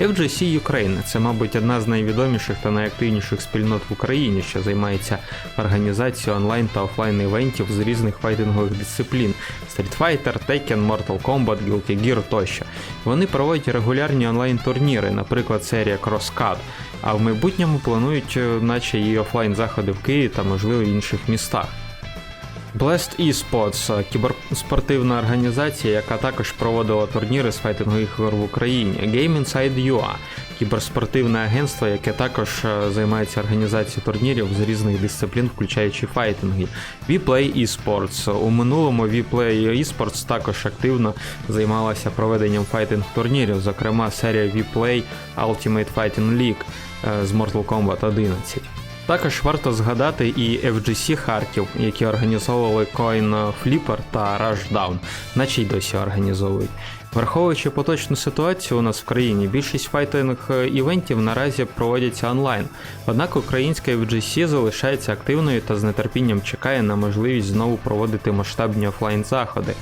FGC Ukraine – це, мабуть, одна з найвідоміших та найактивніших спільнот в Україні, що займається організацією онлайн та офлайн івентів з різних файтингових дисциплін: Street Fighter, Tekken, Mortal Kombat, Guilty Gear тощо. Вони проводять регулярні онлайн-турніри, наприклад, серія CrossCut, а в майбутньому планують, е, наче і офлайн заходи в Києві та можливо в інших містах. Blast Esports – кіберспортивна організація, яка також проводила турніри з файтингових ігор в Україні. Game Inside UA – кіберспортивне агентство, яке також е, займається організацією турнірів з різних дисциплін, включаючи файтинги. Vplay Esports. У минулому Vplay Esports також активно займалася проведенням файтинг турнірів, зокрема серія Vplay Ultimate Fighting League е, з Mortal Kombat 11. Також варто згадати і FGC Харків, які організовували Coin Flipper та Rushdown, наче й досі організовують. Враховуючи поточну ситуацію у нас в країні, більшість файтинг івентів наразі проводяться онлайн. Однак українська FGC залишається активною та з нетерпінням чекає на можливість знову проводити масштабні офлайн заходи.